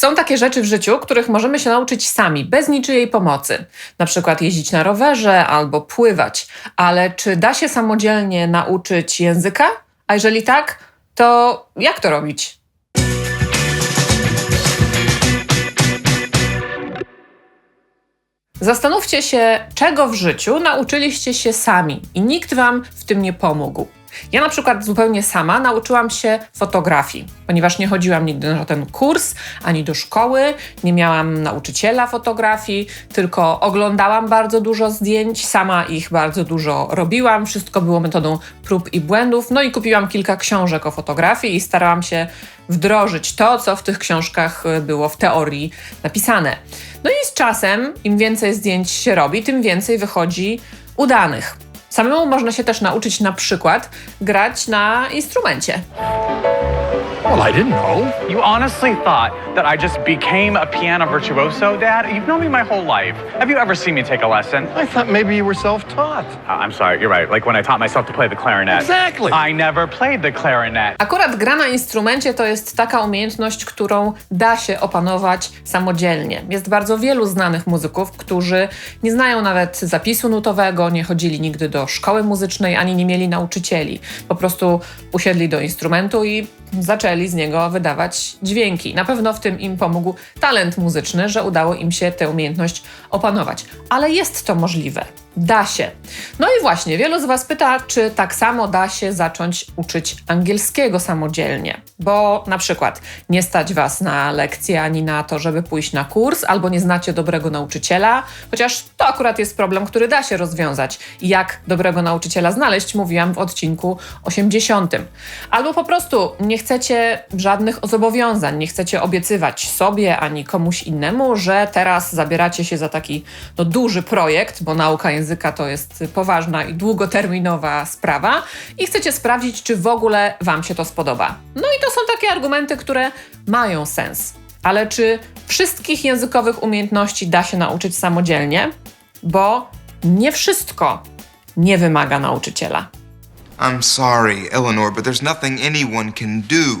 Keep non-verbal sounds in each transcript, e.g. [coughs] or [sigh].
Są takie rzeczy w życiu, których możemy się nauczyć sami, bez niczyjej pomocy. Na przykład jeździć na rowerze albo pływać. Ale czy da się samodzielnie nauczyć języka? A jeżeli tak, to jak to robić? Zastanówcie się, czego w życiu nauczyliście się sami i nikt wam w tym nie pomógł. Ja na przykład zupełnie sama nauczyłam się fotografii, ponieważ nie chodziłam nigdy na ten kurs ani do szkoły, nie miałam nauczyciela fotografii, tylko oglądałam bardzo dużo zdjęć, sama ich bardzo dużo robiłam. Wszystko było metodą prób i błędów. No i kupiłam kilka książek o fotografii i starałam się wdrożyć to, co w tych książkach y, było w teorii napisane. No i z czasem, im więcej zdjęć się robi, tym więcej wychodzi udanych. Samemu można się też nauczyć na przykład grać na instrumencie. Well, I didn't know. You honestly thought that I just became a piano virtuoso, Dad? You've known me my whole life. Have you ever seen me take a lesson? I thought maybe you were self-taught. Uh, I'm sorry, you're right. Like when I taught myself to play the clarinet. Exactly. I never played the clarinet. Akurat gra na instrumencie to jest taka umiejętność, którą da się opanować samodzielnie. Jest bardzo wielu znanych muzyków, którzy nie znają nawet zapisu nutowego, nie chodzili nigdy do szkoły muzycznej, ani nie mieli nauczycieli. Po prostu usiedli do instrumentu i zaczęli z niego wydawać dźwięki. Na pewno w tym im pomógł talent muzyczny, że udało im się tę umiejętność opanować. Ale jest to możliwe. Da się. No i właśnie, wielu z Was pyta, czy tak samo da się zacząć uczyć angielskiego samodzielnie. Bo na przykład nie stać Was na lekcję ani na to, żeby pójść na kurs, albo nie znacie dobrego nauczyciela, chociaż to akurat jest problem, który da się rozwiązać. Jak dobrego nauczyciela znaleźć, mówiłam w odcinku 80. Albo po prostu nie chcecie żadnych zobowiązań, nie chcecie obiecywać sobie ani komuś innemu, że teraz zabieracie się za taki no, duży projekt, bo nauka języka to jest poważna i długoterminowa sprawa i chcecie sprawdzić, czy w ogóle Wam się to spodoba. No i to są takie argumenty, które mają sens. Ale czy wszystkich językowych umiejętności da się nauczyć samodzielnie? Bo nie wszystko nie wymaga nauczyciela. I'm sorry, Eleanor, but there's nothing anyone can do.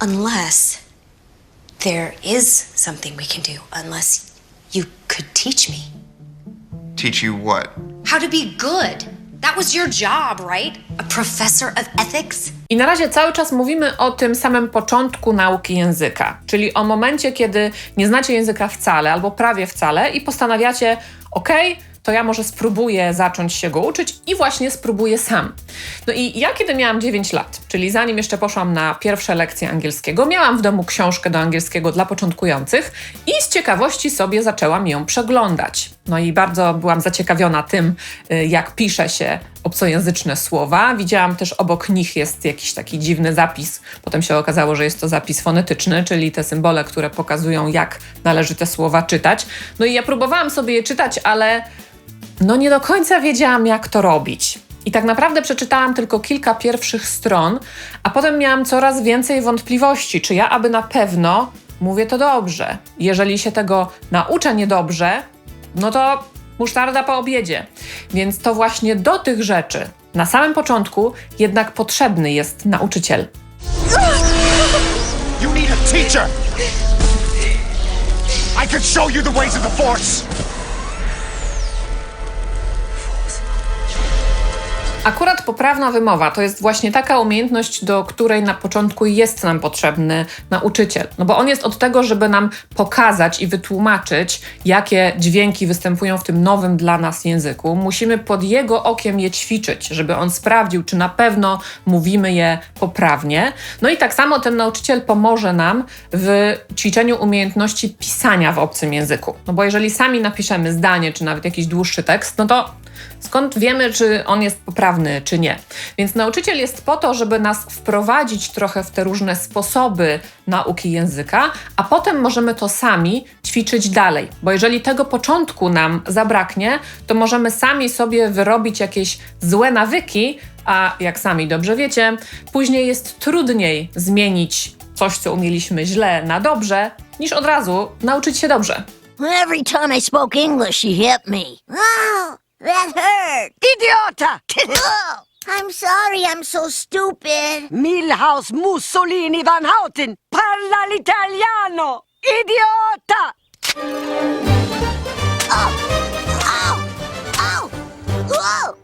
Unless there is something we can do. Unless you could teach me. Teach you what? How to be good. That was your job, right? A professor of ethics? I na razie cały czas mówimy o tym samym początku nauki języka, czyli o momencie, kiedy nie znacie języka wcale albo prawie wcale i postanawiacie, ok, to ja może spróbuję zacząć się go uczyć i właśnie spróbuję sam. No i ja kiedy miałam 9 lat, czyli zanim jeszcze poszłam na pierwsze lekcje angielskiego, miałam w domu książkę do angielskiego dla początkujących i z ciekawości sobie zaczęłam ją przeglądać. No i bardzo byłam zaciekawiona tym, y, jak pisze się obcojęzyczne słowa. Widziałam też obok nich jest jakiś taki dziwny zapis. Potem się okazało, że jest to zapis fonetyczny, czyli te symbole, które pokazują, jak należy te słowa czytać. No i ja próbowałam sobie je czytać, ale no nie do końca wiedziałam, jak to robić. I tak naprawdę przeczytałam tylko kilka pierwszych stron, a potem miałam coraz więcej wątpliwości, czy ja aby na pewno mówię to dobrze. Jeżeli się tego nauczę niedobrze, no to musztarda po obiedzie. Więc to właśnie do tych rzeczy na samym początku jednak potrzebny jest nauczyciel. You need a teacher. I show you the ways of the Force. Akurat poprawna wymowa to jest właśnie taka umiejętność, do której na początku jest nam potrzebny nauczyciel. No bo on jest od tego, żeby nam pokazać i wytłumaczyć, jakie dźwięki występują w tym nowym dla nas języku. Musimy pod jego okiem je ćwiczyć, żeby on sprawdził, czy na pewno mówimy je poprawnie. No i tak samo ten nauczyciel pomoże nam w ćwiczeniu umiejętności pisania w obcym języku. No bo jeżeli sami napiszemy zdanie, czy nawet jakiś dłuższy tekst, no to Skąd wiemy, czy on jest poprawny, czy nie? Więc nauczyciel jest po to, żeby nas wprowadzić trochę w te różne sposoby nauki języka, a potem możemy to sami ćwiczyć dalej. Bo jeżeli tego początku nam zabraknie, to możemy sami sobie wyrobić jakieś złe nawyki, a jak sami dobrze wiecie, później jest trudniej zmienić coś, co umieliśmy źle, na dobrze, niż od razu nauczyć się dobrze. Every time I spoke English, she hit me. Oh, that hurt. Idiota! [laughs] I'm sorry I'm so stupid. Milhouse Mussolini van Houten, parla l'italiano! Idiota! Oh! Oh! Oh! Oh!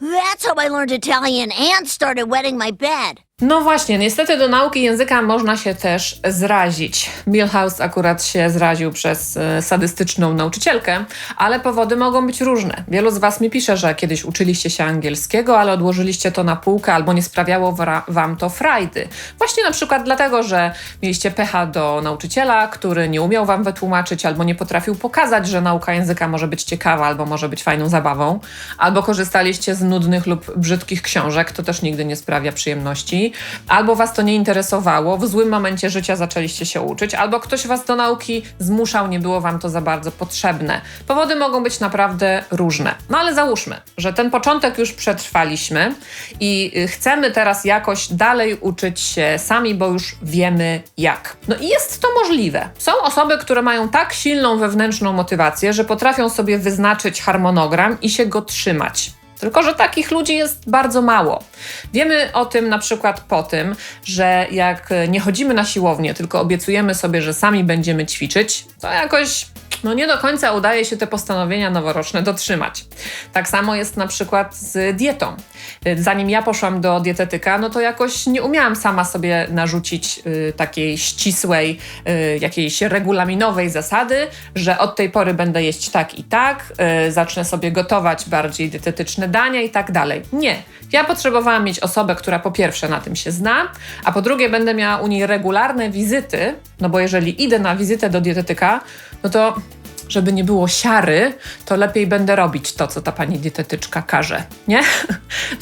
That's how I learned Italian and started wetting my bed. No właśnie, niestety do nauki języka można się też zrazić. Milhouse akurat się zraził przez e, sadystyczną nauczycielkę, ale powody mogą być różne. Wielu z Was mi pisze, że kiedyś uczyliście się angielskiego, ale odłożyliście to na półkę albo nie sprawiało Wam to frajdy. Właśnie na przykład dlatego, że mieliście pecha do nauczyciela, który nie umiał Wam wytłumaczyć albo nie potrafił pokazać, że nauka języka może być ciekawa albo może być fajną zabawą, albo korzystaliście z nudnych lub brzydkich książek, to też nigdy nie sprawia przyjemności, albo Was to nie interesowało, w złym momencie życia zaczęliście się uczyć, albo ktoś Was do nauki zmuszał, nie było Wam to za bardzo potrzebne. Powody mogą być naprawdę różne. No ale załóżmy, że ten początek już przetrwaliśmy i y, chcemy teraz jakoś dalej uczyć się sami, bo już wiemy jak. No i jest to możliwe. Są osoby, które mają tak silną wewnętrzną motywację, że potrafią sobie wyznaczyć harmonogram i się go trzymać. Tylko, że takich ludzi jest bardzo mało. Wiemy o tym na przykład po tym, że jak nie chodzimy na siłownię, tylko obiecujemy sobie, że sami będziemy ćwiczyć, to jakoś no nie do końca udaje się te postanowienia noworoczne dotrzymać. Tak samo jest na przykład z dietą. Zanim ja poszłam do dietetyka, no to jakoś nie umiałam sama sobie narzucić y, takiej ścisłej, y, jakiejś regulaminowej zasady, że od tej pory będę jeść tak i tak, y, zacznę sobie gotować bardziej dietetyczne dania i tak dalej. Nie. Ja potrzebowałam mieć osobę, która po pierwsze na tym się zna, a po drugie będę miała u niej regularne wizyty, no bo jeżeli idę na wizytę do dietetyka, no to żeby nie było siary, to lepiej będę robić to, co ta pani dietetyczka każe, nie? [laughs]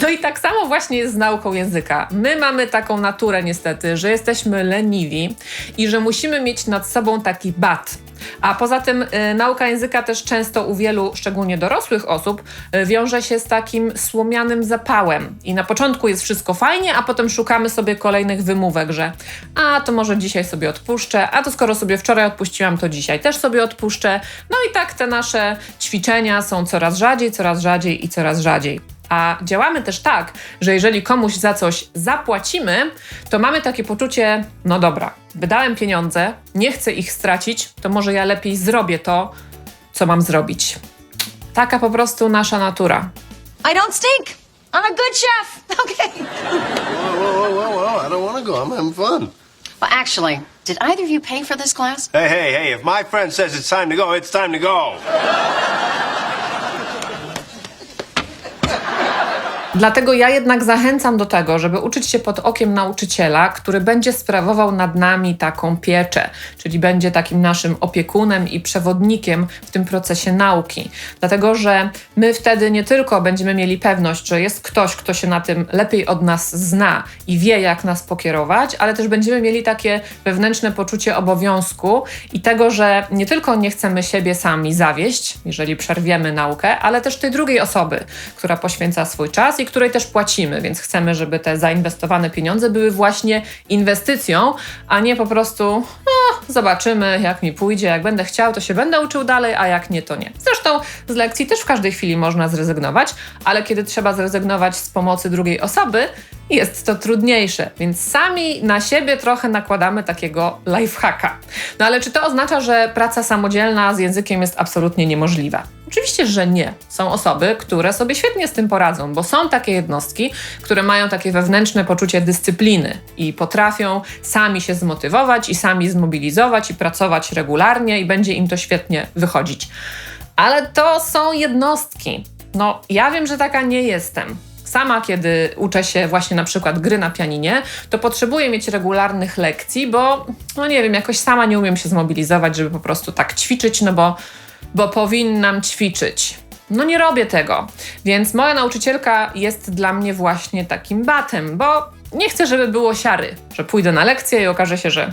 No i tak samo właśnie jest z nauką języka. My mamy taką naturę niestety, że jesteśmy leniwi i że musimy mieć nad sobą taki bat. A poza tym y, nauka języka też często u wielu, szczególnie dorosłych osób, y, wiąże się z takim słomianym zapałem. I na początku jest wszystko fajnie, a potem szukamy sobie kolejnych wymówek, że a to może dzisiaj sobie odpuszczę, a to skoro sobie wczoraj odpuściłam, to dzisiaj też sobie odpuszczę. No i tak te nasze ćwiczenia są coraz rzadziej, coraz rzadziej i coraz rzadziej. A działamy też tak, że jeżeli komuś za coś zapłacimy, to mamy takie poczucie, no dobra, wydałem pieniądze, nie chcę ich stracić, to może ja lepiej zrobię to, co mam zrobić. Taka po prostu nasza natura. I don't stink. I'm a good chef. [laughs] Okay. Whoa, whoa, whoa, whoa, I don't want to go. I'm having fun. Well, actually, did either of you pay for this class? Hey, hey, hey, if my friend says it's time to go, it's time to go. Dlatego ja jednak zachęcam do tego, żeby uczyć się pod okiem nauczyciela, który będzie sprawował nad nami taką pieczę, czyli będzie takim naszym opiekunem i przewodnikiem w tym procesie nauki. Dlatego, że my wtedy nie tylko będziemy mieli pewność, że jest ktoś, kto się na tym lepiej od nas zna i wie, jak nas pokierować, ale też będziemy mieli takie wewnętrzne poczucie obowiązku i tego, że nie tylko nie chcemy siebie sami zawieść, jeżeli przerwiemy naukę, ale też tej drugiej osoby, która poświęca swój czas i której też płacimy, więc chcemy, żeby te zainwestowane pieniądze były właśnie inwestycją, a nie po prostu no, zobaczymy, jak mi pójdzie, jak będę chciał, to się będę uczył dalej, a jak nie, to nie. Zresztą z lekcji też w każdej chwili można zrezygnować, ale kiedy trzeba zrezygnować z pomocy drugiej osoby, jest to trudniejsze, więc sami na siebie trochę nakładamy takiego lifehacka. No ale czy to oznacza, że praca samodzielna z językiem jest absolutnie niemożliwa? Oczywiście, że nie. Są osoby, które sobie świetnie z tym poradzą, bo są takie jednostki, które mają takie wewnętrzne poczucie dyscypliny i potrafią sami się zmotywować i sami zmobilizować i pracować regularnie i będzie im to świetnie wychodzić. Ale to są jednostki. No, ja wiem, że taka nie jestem. Sama, kiedy uczę się właśnie na przykład gry na pianinie, to potrzebuję mieć regularnych lekcji, bo, no nie wiem, jakoś sama nie umiem się zmobilizować, żeby po prostu tak ćwiczyć, no bo, bo powinnam ćwiczyć. No nie robię tego, więc moja nauczycielka jest dla mnie właśnie takim batem, bo nie chcę, żeby było siary, że pójdę na lekcję i okaże się, że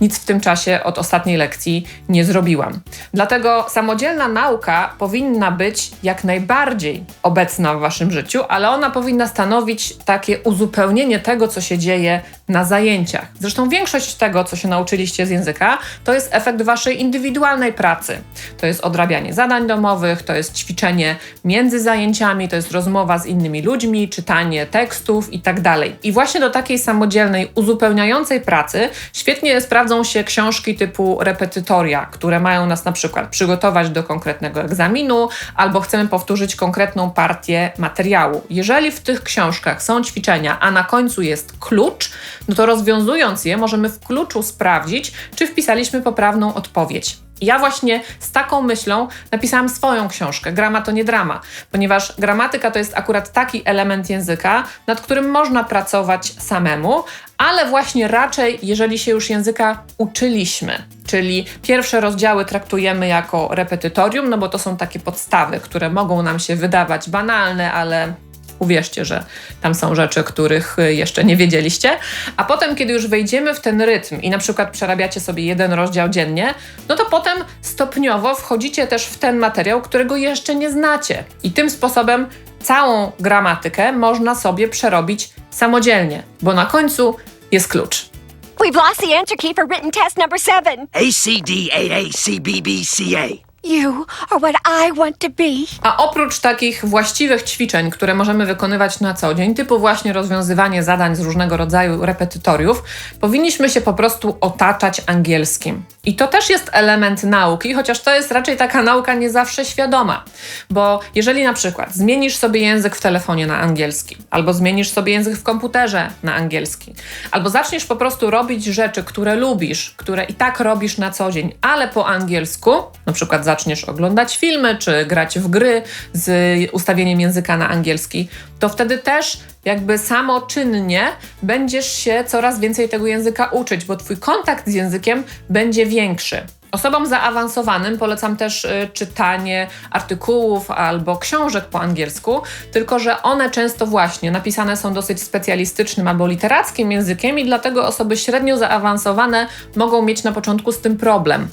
nic w tym czasie od ostatniej lekcji nie zrobiłam. Dlatego samodzielna nauka powinna być jak najbardziej obecna w waszym życiu, ale ona powinna stanowić takie uzupełnienie tego, co się dzieje na zajęciach. Zresztą większość tego, co się nauczyliście z języka, to jest efekt waszej indywidualnej pracy. To jest odrabianie zadań domowych, to jest ćwiczenie między zajęciami, to jest rozmowa z innymi ludźmi, czytanie tekstów i tak. I właśnie do takiej samodzielnej, uzupełniającej pracy świetnie sprawdzą się książki typu repetytoria, które mają nas na przykład przygotować do konkretnego egzaminu albo chcemy powtórzyć konkretną partię materiału. Jeżeli w tych książkach są ćwiczenia, a na końcu jest klucz, no to rozwiązując je, możemy w kluczu sprawdzić, czy wpisaliśmy poprawną odpowiedź. Ja właśnie z taką myślą napisałam swoją książkę, Grama to nie drama, ponieważ gramatyka to jest akurat taki element języka, nad którym można pracować samemu, ale właśnie raczej, jeżeli się już języka uczyliśmy. Czyli pierwsze rozdziały traktujemy jako repetytorium, no bo to są takie podstawy, które mogą nam się wydawać banalne, ale Uwierzcie, że tam są rzeczy, których y, jeszcze nie wiedzieliście. A potem, kiedy już wejdziemy w ten rytm i na przykład przerabiacie sobie jeden rozdział dziennie, no to potem stopniowo wchodzicie też w ten materiał, którego jeszcze nie znacie. I tym sposobem całą gramatykę można sobie przerobić samodzielnie, bo na końcu jest klucz. We've lost the answer key for written test number seven. A C D A A C B B C A. You are what I want to be. A oprócz takich właściwych ćwiczeń, które możemy wykonywać na co dzień, typu właśnie rozwiązywanie zadań z różnego rodzaju repetytoriów, powinniśmy się po prostu otaczać angielskim. I to też jest element nauki, chociaż to jest raczej taka nauka nie zawsze świadoma. Bo jeżeli na przykład zmienisz sobie język w telefonie na angielski, albo zmienisz sobie język w komputerze na angielski, albo zaczniesz po prostu robić rzeczy, które lubisz, które i tak robisz na co dzień, ale po angielsku, na przykład zaczniesz oglądać filmy czy grać w gry z ustawieniem języka na angielski, to wtedy też jakby samoczynnie będziesz się coraz więcej tego języka uczyć, bo twój kontakt z językiem będzie większy. Osobom zaawansowanym polecam też y, czytanie artykułów albo książek po angielsku, tylko że one często właśnie napisane są dosyć specjalistycznym albo literackim językiem i dlatego osoby średnio zaawansowane mogą mieć na początku z tym problem.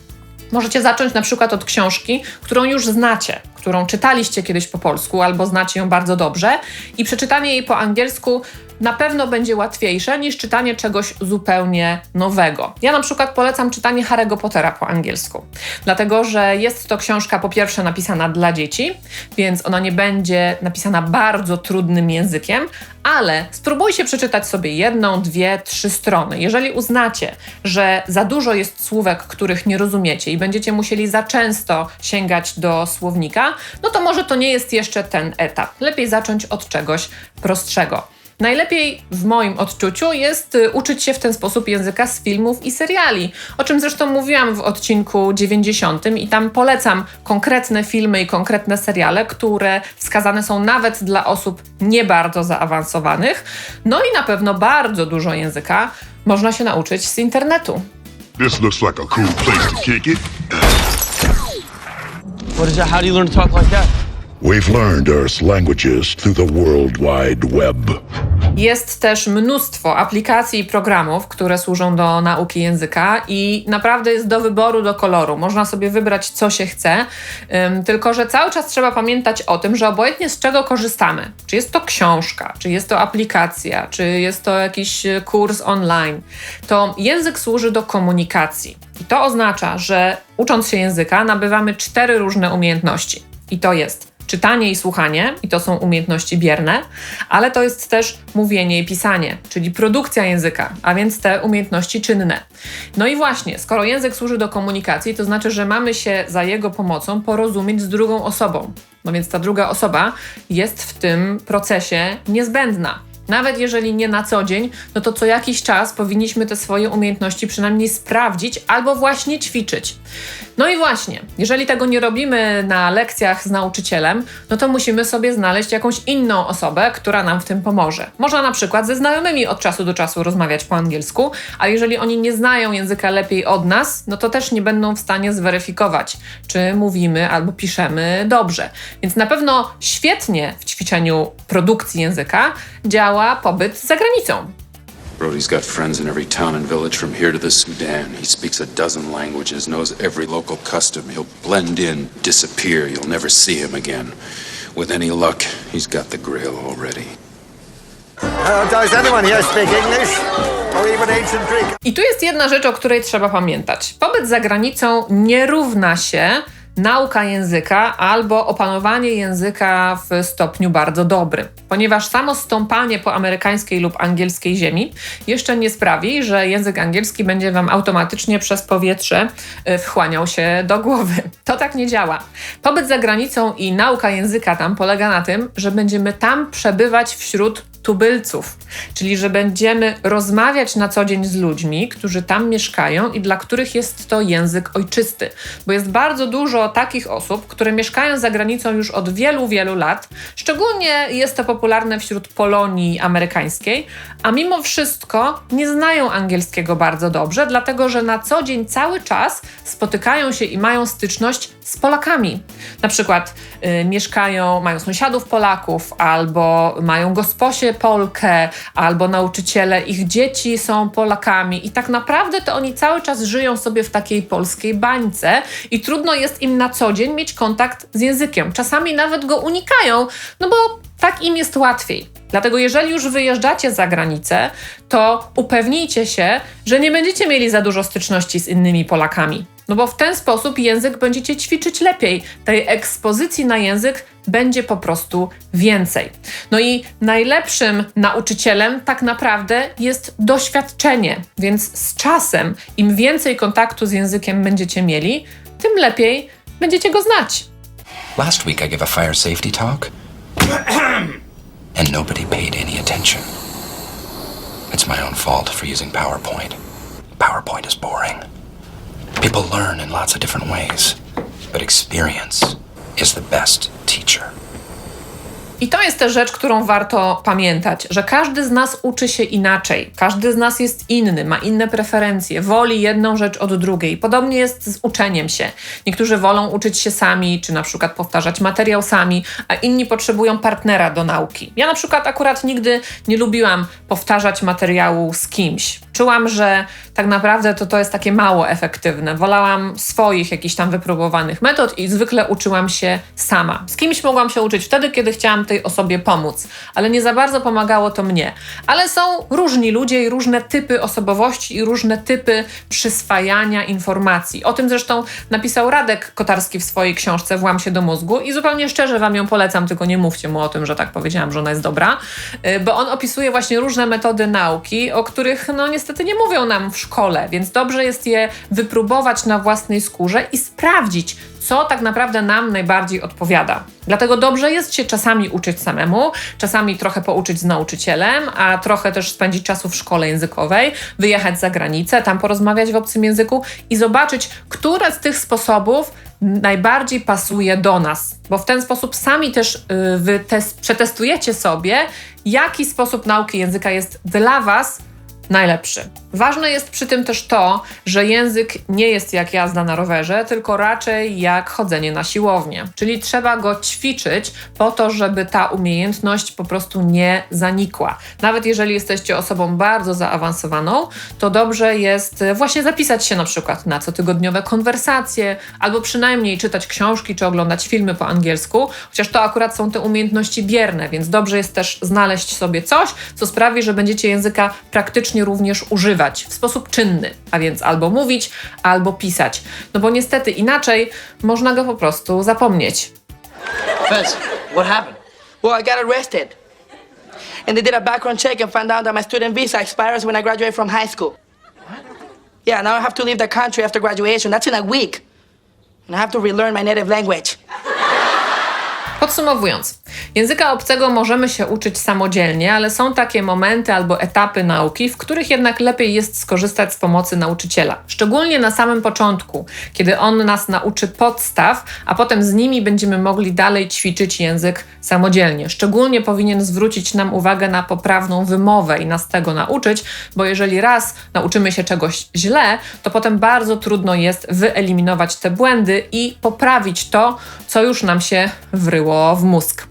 Możecie zacząć na przykład od książki, którą już znacie, którą czytaliście kiedyś po polsku albo znacie ją bardzo dobrze i przeczytanie jej po angielsku na pewno będzie łatwiejsze niż czytanie czegoś zupełnie nowego. Ja na przykład polecam czytanie Harry'ego Pottera po angielsku, dlatego że jest to książka po pierwsze napisana dla dzieci, więc ona nie będzie napisana bardzo trudnym językiem, ale spróbujcie przeczytać sobie jedną, dwie, trzy strony. Jeżeli uznacie, że za dużo jest słówek, których nie rozumiecie i będziecie musieli za często sięgać do słownika, no to może to nie jest jeszcze ten etap. Lepiej zacząć od czegoś prostszego. Najlepiej w moim odczuciu jest y, uczyć się w ten sposób języka z filmów i seriali, o czym zresztą mówiłam w odcinku 90 i tam polecam konkretne filmy i konkretne seriale, które wskazane są nawet dla osób nie bardzo zaawansowanych. No i na pewno bardzo dużo języka można się nauczyć z internetu. This looks like a cool place to kick it. What is that? How do you learn to talk like that? We've learned Earth's languages through the World Wide Web. Jest też mnóstwo aplikacji i programów, które służą do nauki języka i naprawdę jest do wyboru, do koloru. Można sobie wybrać, co się chce, tylko że cały czas trzeba pamiętać o tym, że obojętnie z czego korzystamy, czy jest to książka, czy jest to aplikacja, czy jest to jakiś y, kurs online, to język służy do komunikacji. I to oznacza, że ucząc się języka, nabywamy cztery różne umiejętności. I to jest czytanie i słuchanie, i to są umiejętności bierne, ale to jest też mówienie i pisanie, czyli produkcja języka, a więc te umiejętności czynne. No i właśnie, skoro język służy do komunikacji, to znaczy, że mamy się za jego pomocą porozumieć z drugą osobą. No więc ta druga osoba jest w tym procesie niezbędna. Nawet jeżeli nie na co dzień, no to co jakiś czas powinniśmy te swoje umiejętności przynajmniej sprawdzić albo właśnie ćwiczyć. No i właśnie, jeżeli tego nie robimy na lekcjach z nauczycielem, no to musimy sobie znaleźć jakąś inną osobę, która nam w tym pomoże. Można na przykład ze znajomymi od czasu do czasu rozmawiać po angielsku, a jeżeli oni nie znają języka lepiej od nas, no to też nie będą w stanie zweryfikować, czy mówimy albo piszemy dobrze. Więc na pewno świetnie w ćwiczeniu produkcji języka działa pobyt za granicą. Brody's got friends in every town and village from here to the Sudan. He speaks a dozen languages, knows every local custom. He'll blend in, disappear. You'll never see him again. With any luck, he's got the grail already. Uh, does anyone here speak English? or even ancient Greek. I tu jest jedna rzecz, o której trzeba pamiętać. Pobyt za granicą nie równa się nauka języka albo opanowanie języka w stopniu bardzo dobrym, ponieważ samo stąpanie po amerykańskiej lub angielskiej ziemi jeszcze nie sprawi, że język angielski będzie Wam automatycznie przez powietrze y, wchłaniał się do głowy. [laughs] To tak nie działa. Pobyt za granicą i nauka języka tam polega na tym, że będziemy tam przebywać wśród tubylców, czyli że będziemy rozmawiać na co dzień z ludźmi, którzy tam mieszkają i dla których jest to język ojczysty. Bo jest bardzo dużo takich osób, które mieszkają za granicą już od wielu, wielu lat. Szczególnie jest to popularne wśród Polonii amerykańskiej, a mimo wszystko nie znają angielskiego bardzo dobrze, dlatego że na co dzień cały czas spotykają się i mają styczność z Polakami. Na przykład y, mieszkają, mają sąsiadów Polaków, albo mają Polkę, albo nauczyciele ich dzieci są Polakami i tak naprawdę to oni cały czas żyją sobie w takiej polskiej bańce i trudno jest im na co dzień mieć kontakt z językiem. Czasami nawet go unikają, no bo tak im jest łatwiej. Dlatego jeżeli już wyjeżdżacie za granicę, to upewnijcie się, że nie będziecie mieli za dużo styczności z innymi Polakami. No bo w ten sposób język będziecie ćwiczyć lepiej. Tej ekspozycji na język będzie po prostu więcej. No i najlepszym nauczycielem tak naprawdę jest doświadczenie, więc z czasem im więcej kontaktu z językiem będziecie mieli, tym lepiej będziecie go znać. Last week I gave a fire safety talk, [coughs] and nobody paid any attention. It's my own fault for using PowerPoint. PowerPoint is boring. People learn in lots of different ways, but experience is the best teacher. I to jest też rzecz, którą warto pamiętać, że każdy z nas uczy się inaczej, każdy z nas jest inny, ma inne preferencje, woli jedną rzecz od drugiej. Podobnie jest z uczeniem się. Niektórzy wolą uczyć się sami, czy na przykład powtarzać materiał sami, a inni potrzebują partnera do nauki. Ja na przykład akurat nigdy nie lubiłam powtarzać materiału z kimś. Czułam, że tak naprawdę to, to jest takie mało efektywne. Wolałam swoich jakichś tam wypróbowanych metod i zwykle uczyłam się sama. Z kimś mogłam się uczyć wtedy, kiedy chciałam tej osobie pomóc, ale nie za bardzo pomagało to mnie. Ale są różni ludzie i różne typy osobowości i różne typy przyswajania informacji. O tym zresztą napisał Radek Kotarski w swojej książce Włam się do mózgu i zupełnie szczerze Wam ją polecam, tylko nie mówcie mu o tym, że tak powiedziałam, że ona jest dobra, y, bo on opisuje właśnie różne metody nauki, o których no niestety nie mówią nam w szkole, więc dobrze jest je wypróbować na własnej skórze i sprawdzić, co tak naprawdę nam najbardziej odpowiada. Dlatego dobrze jest się czasami uczyć samemu, czasami trochę pouczyć z nauczycielem, a trochę też spędzić czasu w szkole językowej, wyjechać za granicę, tam porozmawiać w obcym języku i zobaczyć, które z tych sposobów najbardziej pasuje do nas, bo w ten sposób sami też yy, wy tes- przetestujecie sobie, jaki sposób nauki języka jest dla Was najlepszy. Ważne jest przy tym też to, że język nie jest jak jazda na rowerze, tylko raczej jak chodzenie na siłownię. Czyli trzeba go ćwiczyć po to, żeby ta umiejętność po prostu nie zanikła. Nawet jeżeli jesteście osobą bardzo zaawansowaną, to dobrze jest właśnie zapisać się na przykład na cotygodniowe konwersacje, albo przynajmniej czytać książki czy oglądać filmy po angielsku, chociaż to akurat są te umiejętności bierne, więc dobrze jest też znaleźć sobie coś, co sprawi, że będziecie języka praktycznie również używać w sposób czynny, a więc albo mówić, albo pisać. No bo niestety inaczej można go po prostu zapomnieć. Fez, what happened? Well, I got arrested. And they did a background check and found out that my student visa expires when I graduate from high school. Yeah, now I have to leave the country after graduation. That's in a week. And I have to relearn my native language. Podsumowując, języka obcego możemy się uczyć samodzielnie, ale są takie momenty albo etapy nauki, w których jednak lepiej jest skorzystać z pomocy nauczyciela. Szczególnie na samym początku, kiedy on nas nauczy podstaw, a potem z nimi będziemy mogli dalej ćwiczyć język samodzielnie. Szczególnie powinien zwrócić nam uwagę na poprawną wymowę i nas tego nauczyć, bo jeżeli raz nauczymy się czegoś źle, to potem bardzo trudno jest wyeliminować te błędy i poprawić to, co już nam się wryło weszło w mózg.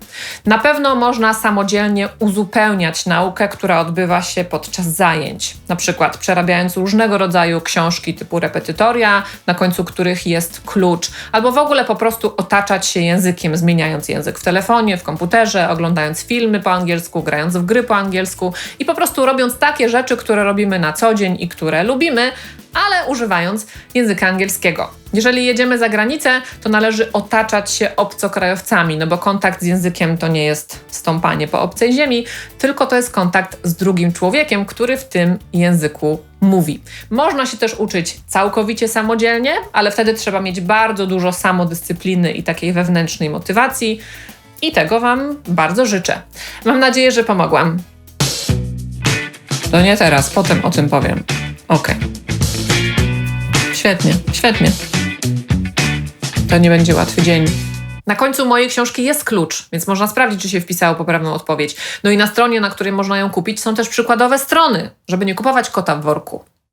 Na pewno można samodzielnie uzupełniać naukę, która odbywa się podczas zajęć, na przykład przerabiając różnego rodzaju książki typu repetytoria, na końcu których jest klucz, albo w ogóle po prostu otaczać się językiem, zmieniając język w telefonie, w komputerze, oglądając filmy po angielsku, grając w gry po angielsku i po prostu robiąc takie rzeczy, które robimy na co dzień i które lubimy, ale używając języka angielskiego. Jeżeli jedziemy za granicę, to należy otaczać się obcokrajowcami, no bo kontakt z językiem to nie jest stąpanie po obcej ziemi, tylko to jest kontakt z drugim człowiekiem, który w tym języku mówi. Można się też uczyć całkowicie samodzielnie, ale wtedy trzeba mieć bardzo dużo samodyscypliny i takiej wewnętrznej motywacji. I tego Wam bardzo życzę. Mam nadzieję, że pomogłam. To nie teraz, potem o tym powiem. Okej. Świetnie, świetnie. To nie będzie łatwy dzień. Na końcu mojej książki jest klucz, więc można sprawdzić, czy się wpisało poprawną odpowiedź. No i na stronie, na której można ją kupić, są też przykładowe strony, żeby nie kupować kota w worku.